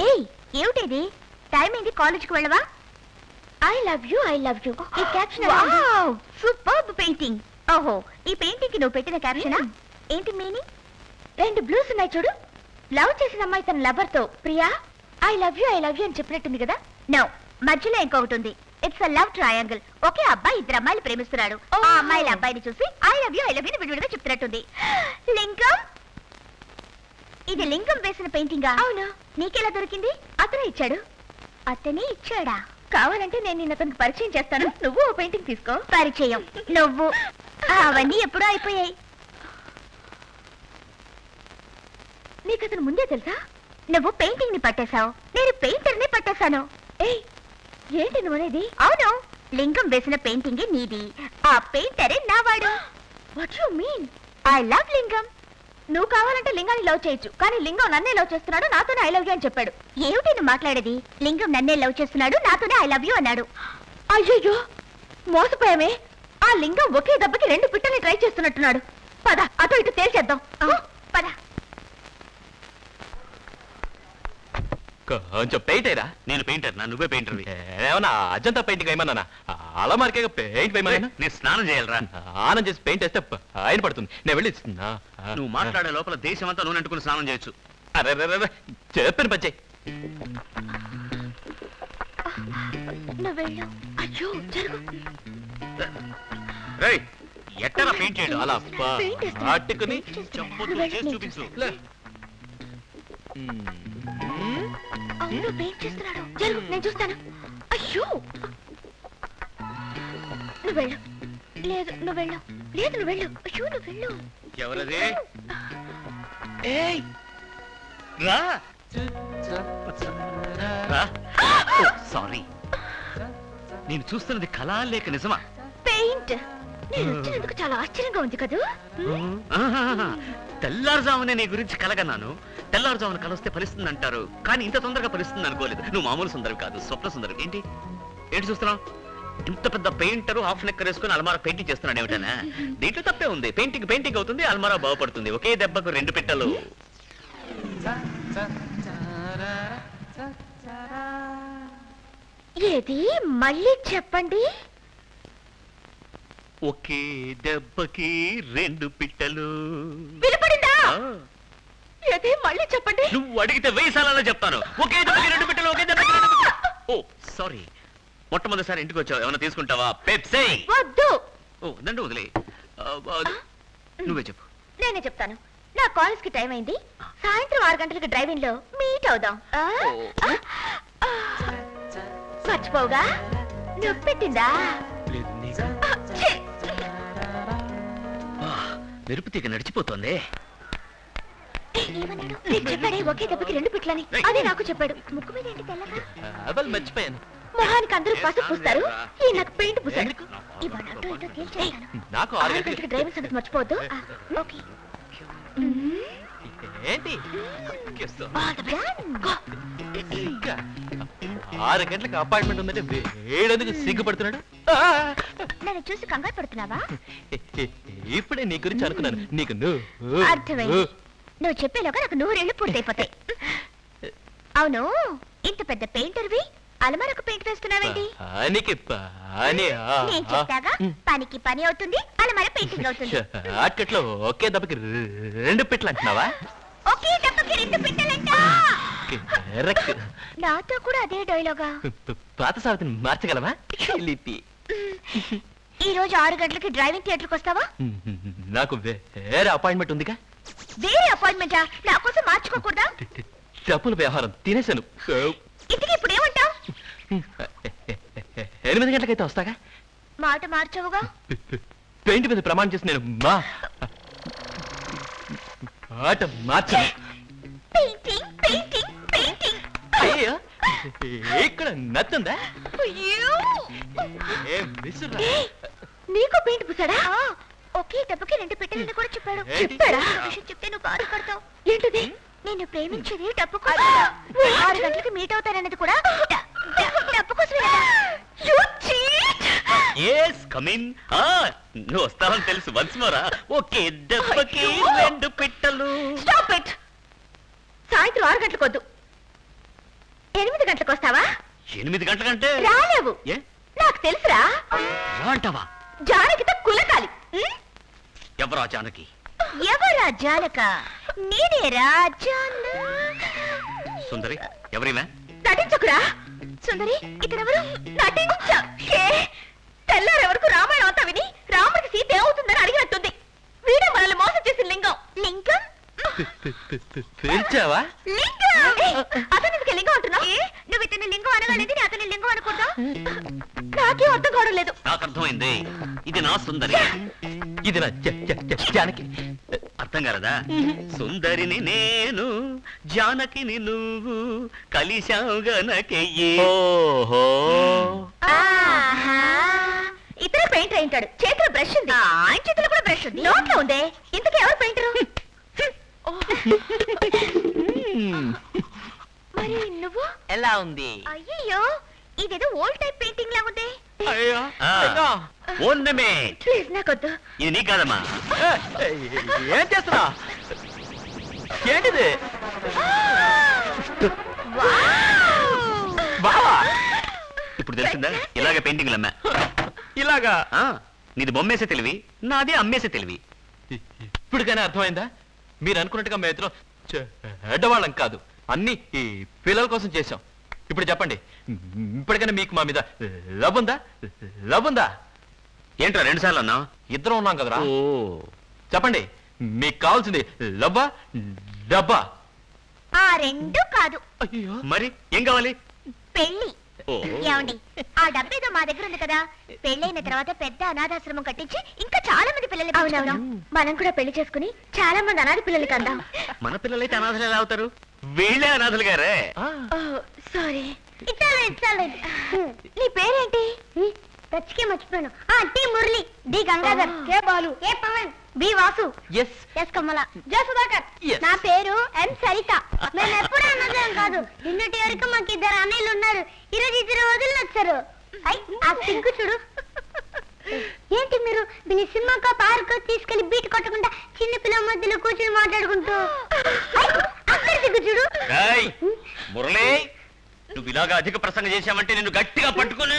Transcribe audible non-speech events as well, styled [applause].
ఏయ్ ఏమిటిది? టైం ఏంది కాలేజీకి వెళ్ళవా? I love you I love you ఈ క్యాప్షన్ సూపర్ పెయింటింగ్ ఓహో ఈ పెయింటింగ్కి నువ్వు పెట్టిన క్యాప్షనా ఏంటి మీనింగ్ రెండు బ్లూస్ ఉన్నాయి చూడు. లవ్ చేసిన అమ్మాయి తన లవర్తో. Priya I love you I love you అని చెప్పినట్టుంది కదా? నో మధ్యలో ఇంకొకటి ఉంది. ఇట్స్ అ లవ్ ట్రయాంగిల్ ఒకే అబ్బాయి ఇద్దరు అమ్మాయిలు ప్రేమిస్తున్నాడు. ఆ అమ్మాయిల అబ్బాయిని చూసి I love you I love you విడివిడిగా చెప్తున్నట్టుంది. [gasps] లింగం? ఇది లింగం వేసిన పెయింటింగా అవును. నీకెలా దొరికింది? అతనే ఇచ్చాడు. అతనే ఇచ్చాడా? కావాలంటే నేను నిన్న అతనికి పరిచయం చేస్తాను. నువ్వు ఓ పెయింటింగ్ తీసుకో. పరిచయం. నువ్వు. అవన్నీ [laughs] ఎప్పుడో అయిపోయాయి. నీకు అతను ముందే తెలుసా? నువ్వు పెయింటింగ్ని పట్టేశావు. నేను పెయింటర్ని పట్టేశాను. ఏయ్ ఏంటి నువ్వు అనేది? అవును. లింగం వేసిన పెయింటింగ్ నీది. ఆ పెయింటరే నావాడు. What you mean I love Lingam. నువ్వు కావాలంటే లింగాన్ని లవ్ చేయొచ్చు కానీ లింగం నన్నే లవ్ చేస్తున్నాడు నాతోనే ఐ లవ్ యూ అని చెప్పాడు. ఏమిటి నువ్వు మాట్లాడేది? లింగం నన్నే లవ్ చేస్తున్నాడు నాతోనే ఐ లవ్ యూ అన్నాడు. అయ్యయ్యో మోసపోయామే. ఆ లింగం ఒకే దెబ్బకి రెండు పిట్టల్ని ట్రై చేస్తున్నట్టున్నాడు. పద అటు ఇటు తేల్చేద్దాం పద కొంచెం పెయింట్ అయ్యరా నేను పెయింటర్ నా నువ్వే పెయింటర్ ఏమన్నా అజంతా పెయింటింగ్ వేయమన్నా అలా మార్కే పెయింట్ వేయమన్నా నేను స్నానం చేయాలరా. ఆనం చేసి పెయింట్ వేస్తే ఆయన పడుతుంది. నేను వెళ్ళి నువ్వు మాట్లాడే లోపల దేశం అంతా నూనె అంటుకుని స్నానం చేయొచ్చు. అరే చెప్పాను పచ్చే. ఎట్టరా పెయింట్ చేయడం? అలా. పట్టుకుని చూపించు. చూస్తాను. లే. మ్మ్. అవును పెయింట్ చేస్తున్నాడు. జరుగు నేను చూస్తాను. అయ్యో! నువ్వు వెళ్ళు. లేదు నువ్వు వెళ్ళు. లేదు నువ్వు వెళ్ళు. అయ్యో నువ్వు వెళ్ళు. ఎవరది? ఏయ్! రా! రా! సారీ. నేను చూస్తున్నది కళా లేక నిజమా? పెయింట్. నేను వచ్చినందుకు చాలా ఆశ్చర్యంగా ఉంది కదూ. తెల్లారుజామునే నీ గురించి కలగన్నాను. తెల్లారుజామున కలొస్తే ఫలిస్తుంది అంటారు కానీ ఇంత తొందరగా ఫలిస్తుంది అనుకోలేదు. నువ్వు మామూలు సుందరం కాదు స్వప్న సుందరం. ఏంటి? ఏంటి చూస్తున్నావు? ఇంత పెద్ద పెయింటర్ హాఫ్ నెక్కర్ వేసుకుని అల్మారా పెయింటింగ్ చేస్తున్నాడు ఏమిటనా? దీంట్లో తప్పే ఉంది. పెయింటింగ్ పెయింటింగ్ అవుతుంది అల్మారా బాగుపడుతుంది. ఒకే దెబ్బకు రెండు పిట్టలు. ఏది? మళ్ళీ చెప్పండి. ఒకే దెబ్బకి రెండు పిట్టలు. వినపడిందా? ఏది? మళ్ళీ చెప్పండి. నువ్వు అడిగితే వెయ్యి సార్లు చెప్తాను. ఒకే దెబ్బకి రెండు పిట్టలు ఒకే దెబ్బకి రెండు ఓ సారీ. మొట్టమొదటిసారి ఇంటికి వచ్చావు. ఏమైనా తీసుకుంటావా? పెప్సీ. వద్దు. ఓ దండ వదిలే. నువ్వే చెప్పు. నేనే చెప్తాను. నా కాలేజ్కి టైం అయింది. సాయంత్రం ఆరు గంటలకి డ్రైవింగ్లో మీట్ అవుదాం. ఆ? ఓ. ఆ. మర్చిపోవుగా? నువ్వు పెట్టిందా? లేదు మెరుపు తీగ నడిచిపోతోంది. ఏమన్నాడు? నీకు చెప్పాడే ఒకే దెబ్బకి రెండు పిట్లని. అదే నాకు చెప్పాడు. ముక్కు మీద ఏంటి తెల్లగా? అవల్ మర్చిపోయాను. మొహానికి అందరూ పసుపు పూస్తారు. ఈ నాకు పెయింట్ పూసాడు ఎందుకు? ఇవాళ అటో ఇటో తేల్చేస్తాను నాకు ఆరు గంటలకి సంగతి మర్చిపోవద్దు. ఓకే. ఏంటి. ఇంకా ఆరు గంటలకు అపాయింట్మెంట్ ఉందంటే వేడెందుకు సిగ్గుపడుతున్నాడు! నన్ను చూసి కంగారు పడుతున్నావా? ఇప్పుడే నీ గురించి అనుకున్నాను. నీకు నువ్వు అర్థమైంది. నువ్వు చెప్పేలోగా నాకు నూరేళ్ళు పూర్తయిపోతాయి. అవును ఇంత పెద్ద పెయింటర్వి అలమారకు పెయింట్ వేస్తున్నావేంటి? పనికి పని నేను చెప్పాగా పనికి పని అవుతుంది అలమార పెయింటింగ్ అవుతుంది. షార్ట్కట్లో ఒకే దెబ్బకి రెండు పిట్లు అంటున్నావా? ఒకే డబ్బకి రెండు పెట్టాలంట? కరెక్ట్ నాతో కూడా అదే డైలాగా పాత సావిత్రిని మార్చగలవా? లిపి. ఈ రోజు ఆరు గంటలకి డ్రైవింగ్ థియేటర్కి వస్తావా? నాకు వేరే అపాయింట్మెంట్ ఉందిగా. వేరే అపాయింట్మెంటా నా కోసం మార్చుకోకూడదా? డబ్బుల వ్యవహారం తినేశాను. ఇంటికి ఇప్పుడు ఏమంటావు? ఎనిమిది గంటలకైతే వస్తాగా? మాట మార్చవుగా? పెయింట్ మీద ప్రమాణం చేసి నేను మా మాట మార్చను. పెయింటింగ్. ఇక్కడ నత్తుందా అయ్యో! ఏం విసురా. నీకు పెయింట్ పూసాడా? ఒకే దెబ్బకి రెండు పెట్టెలని కూడా చెప్పాడు. ఏంటి? చెప్పాడా? విషయం చెప్తే నువ్వు బాధపడతావు ఏంటిది? నేను ప్రేమించేది డబ్బు కోసం ఆరు గంటలకు మీట్ అవుతానన్నది కూడా డబ్బు కోసమే ఎస్ కమిన్ ఆ నువ్వు వస్తావని తెలుసు. వన్స్ మోరా ఓకే దెబ్బకి. రెండు పిట్టలు. స్టాప్ ఇట్ సాయంత్రం ఆరు గంటలకు వద్దు ఎనిమిది గంటలకు వస్తావా? ఎనిమిది గంటలకంటే రాలేవు. ఏ? నాకు తెలుసురా. రా అంటావా జానకితో కులకాలి. ఉం? ఎవరా జానకి? ఎవరా జానక? నేనేరా జాన సుందరి ఎవరివే? నటించకురా. సుందరి ఇతనెవరు? నటించ. రామాయణం అంతా విని రాముడికి సీత ఏమవుతుందని అడిగినట్టుంది. వీడే మనల్ని మోసం చేసిన లింగం. లింగం? పేల్చావా లింగం! ఏయ్, అతను ఎందుకు లింగం అంటున్నా నువ్వు ఇతని లింగం అనగానేది నేను అతని లింగం అనుకుంటా? నాకేం అర్థం కావడం లేదు. నాకు అర్థమైంది. ఇది నా సుందరి. ఇది నా జానకి. అర్థం కాలదా? సుందరిని నేను జానకిని నువ్వు కలిశావు గనకెయ్యి ఓహో. ఆహా. ఇతర పెయింటర్ అయింటాడు చేతిలో బ్రష్ ఉంది. ఆయన చేతిలో కూడా బ్రష్ ఉంది. నోట్లో ఉందే. ఇంతకీ ఎవరు పెయింటరు మరి నువ్వు ఎలా ఉంది? అయ్యో ఇదేదో ఓల్డ్ టైప్ పెయింటింగ్ లా ఉంది. అయ్యో ఆ. అయ్యో. ఓర్నమెంట్ ప్లీజ్ నాకొద్దు ఇది నీ కాదమ్మా. ఏ, ఏ, ఏం చేస్తున్నా? ఏంటిది? బావా? ఇప్పుడు తెలిసిందా ఇలాగే పెయింటింగ్లు అమ్మా ఇలాగా? ఆ, నీది బొమ్మేసే తెలివి నాది అమ్మేసే తెలివి. ఇప్పటికైనా అర్థమైందా? మీరు అనుకున్నట్టుగా మేము ఇద్దరం చెడ్డవాళ్ళం కాదు. అన్ని ఈ పిల్లల కోసం చేశాం. ఇప్పుడు చెప్పండి. ఇప్పటికైనా మీకు మా మీద లవ్ ఉందా? లవ్ ఉందా? ఏంట్రా రెండు సార్లు అన్నా ఇద్దరం ఉన్నాం కదరా. ఓ. చెప్పండి. మీకు కావాల్సింది లవ్వా డబ్బా? ఆ రెండు కాదు. అయ్యో. మరి ఏం కావాలి? పెళ్ళి ఓ. ఏమండి ఆ డబ్బేదో మా దగ్గర ఉంది కదా. పెళ్ళైన తర్వాత పెద్ద అనాథాశ్రమం కట్టించి ఇంకా చాలా మంది పిల్లలు అవునవును. మనం కూడా పెళ్ళి చేసుకుని చాలా మంది అనాథ పిల్లలకి అందాం మన పిల్లలైతే అనాథలు ఎలా అవుతారు. వీళ్ళే అనాథలు గారే? ఆ, సారీ. ఇచ్చాలేదు ఇచ్చాలేదు నీ పేరేంటి? టచ్కే మర్చిపోయాను. ఆ T Murali D Gangadhar K Balu A Pavan B Vasu. Yes. S Kamala. J Sudhakar. నా పేరు ఎం సరిత. మేము ఎప్పుడు అన్నదేం కాదు. నిన్నటి వరకు మాకు ఇద్దరు అన్నయ్యలు ఉన్నారు. ఈరోజు ఇద్దరు వదిలి వచ్చారు. ఐ, ఆ సింకు చూడు. ఏంటి మీరు? దీని సినిమాకో పార్క్ తీసుకెళ్ళి బీట్ కొట్టకుండా చిన్న పిల్లల మధ్యలో కూర్చొని మాట్లాడుకుంటూ ఐ, అక్కడ దిగు చూడు ఏయ్, మురళి నువ్వు ఇలాగా అధిక ప్రసంగం చేశామంటే నిన్ను గట్టిగా పట్టుకుని